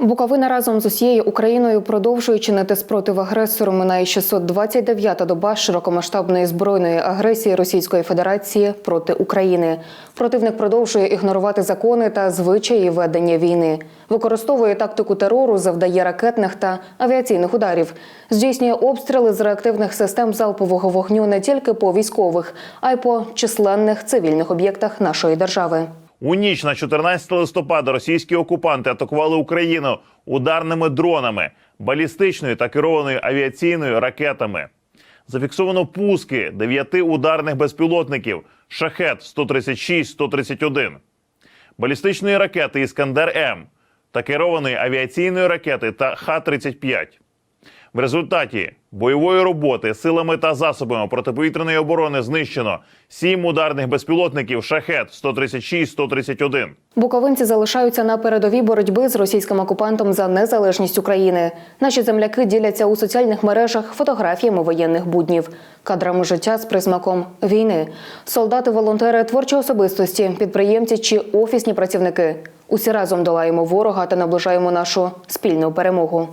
Буковина разом з усією Україною продовжує чинити спротив агресору. Минає 629-та доба широкомасштабної збройної агресії Російської Федерації проти України. Противник продовжує ігнорувати закони та звичаї ведення війни, використовує тактику терору, завдає ракетних та авіаційних ударів, здійснює обстріли з реактивних систем залпового вогню не тільки по військових, а й по численних цивільних об'єктах нашої держави. У ніч на 14 листопада російські окупанти атакували Україну ударними дронами, балістичною та керованою авіаційною ракетами. Зафіксовано пуски дев'яти ударних безпілотників шахет 136-131, балістичної ракети Іскандер М та керованої авіаційної ракети та Х-35. В результаті бойової роботи силами та засобами протиповітряної оборони знищено сім ударних безпілотників шахет 136-131. Буковинці залишаються на передовій боротьби з російським окупантом за незалежність України. Наші земляки діляться у соціальних мережах фотографіями воєнних буднів, кадрами життя з присмаком війни. Солдати, волонтери, творчі особистості, підприємці чи офісні працівники. Усі разом долаємо ворога та наближаємо нашу спільну перемогу.